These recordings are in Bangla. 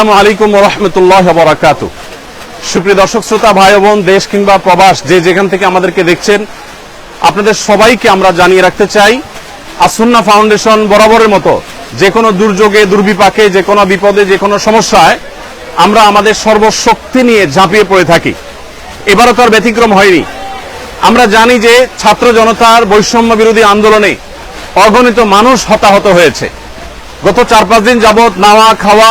আসসালামু আলাইকুম রহমতুল্লাহ বরাকাতু। সুপ্রিয় দর্শক, শ্রোতা ভাই বোন দেশ কিংবা প্রবাস, যে যেখান থেকে আমাদেরকে দেখছেন, আপনাদের সবাইকে আমরা জানিয়ে রাখতে চাই, আসুন্না ফাউন্ডেশন বরাবরের মতো, যে কোনো দুর্যোগে, দুর্বিপাকে, যে কোনো বিপদে, যে কোনো সমস্যায়, আমরা আমাদের সর্বশক্তি নিয়ে ঝাঁপিয়ে পড়ে থাকি। এবারও তো আর ব্যতিক্রম হয়নি। আমরা জানি যে ছাত্র জনতার বৈষম্য বিরোধী আন্দোলনে অগণিত মানুষ হতাহত হয়েছে। গত চার পাঁচ দিন যাবত নাওয়া, খাওয়া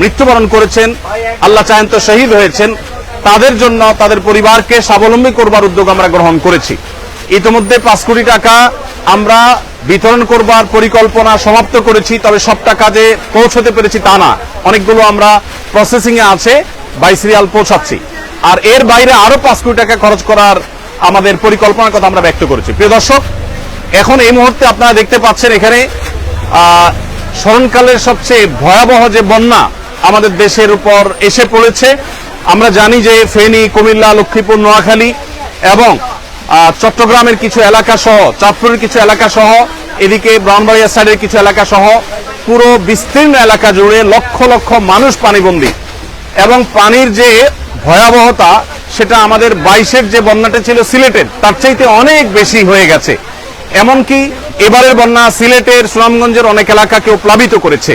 মৃত্যুবরণ করেছেন, আল্লাহ চাহেন তো শহীদ হয়েছেন, তাদের জন্য, তাদের পরিবারকে স্বাবলম্বী করবার উদ্যোগ আমরা গ্রহণ করেছি। ইতিমধ্যে পাঁচ কোটি টাকা আমরা বিতরণ করবার পরিকল্পনা সমাপ্ত করেছি, তবে সবটা কাজে পৌঁছতে পেরেছি তা না। অনেকগুলো আমরা প্রসেসিং এ আছে বাই সিরিয়াল পৌঁছাচ্ছি। আর এর বাইরে আরও পাঁচ কোটি টাকা খরচ করার আমাদের পরিকল্পনার কথা আমরা ব্যক্ত করেছি। প্রিয় দর্শক, এখন এই মুহূর্তে আপনারা দেখতে পাচ্ছেন এখানে স্মরণকালের সবচেয়ে ভয়াবহ যে বন্যা আমাদের দেশের উপর এসে পড়েছে। আমরা জানি যে ফেনী, কুমিল্লা, লক্ষ্মীপুর, নোয়াখালী এবং চট্টগ্রামের কিছু এলাকা সহ, চাঁদপুরের কিছু এলাকা সহ, এদিকে ব্রাহ্মণবাড়িয়া সাইডের কিছু এলাকা সহ, পুরো বিস্তীর্ণ এলাকা জুড়ে লক্ষ লক্ষ মানুষ পানিবন্দী। এবং পানির যে ভয়াবহতা, সেটা আমাদের বাইশের যে বন্যাটা ছিল সিলেটের, তার চাইতে অনেক বেশি হয়ে গেছে। এমনকি এবারের বন্যা সিলেটের, সুনামগঞ্জের অনেক এলাকাকেও প্লাবিত করেছে।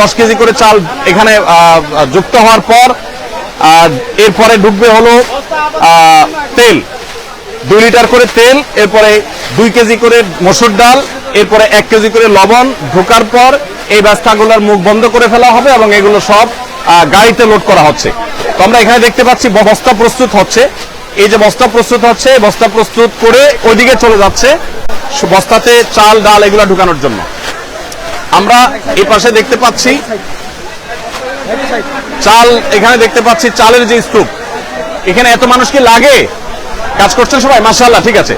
দশ কেজি করে চাল এখানে যুক্ত হওয়ার পর এরপরে ঢুকবে হলো তেল। দুই লিটার করে তেল, এরপরে দুই কেজি করে মসুর ডাল, এরপরে এক কেজি করে লবণ ঢোকার পর এই ব্যবস্থাগুলোর মুখ বন্ধ করে ফেলা হবে এবং এগুলো সব গাড়িতে লোড করা হচ্ছে। তো আমরা এখানে দেখতে পাচ্ছি বস্তা প্রস্তুত হচ্ছে। এই যে বস্তা প্রস্তুত হচ্ছে, বস্তা প্রস্তুত করে ওইদিকে চলে যাচ্ছে বস্তাতে চাল, ডাল এগুলো ঢুকানোর জন্য। আমরা এই পাশে দেখতে পাচ্ছি, চাল, এখানে দেখতে পাচ্ছি চালের যে স্তূপ। এখানে এত মানুষ কি লাগে? কাজ করছেন সবাই? মাশাআল্লাহ, ঠিক আছে।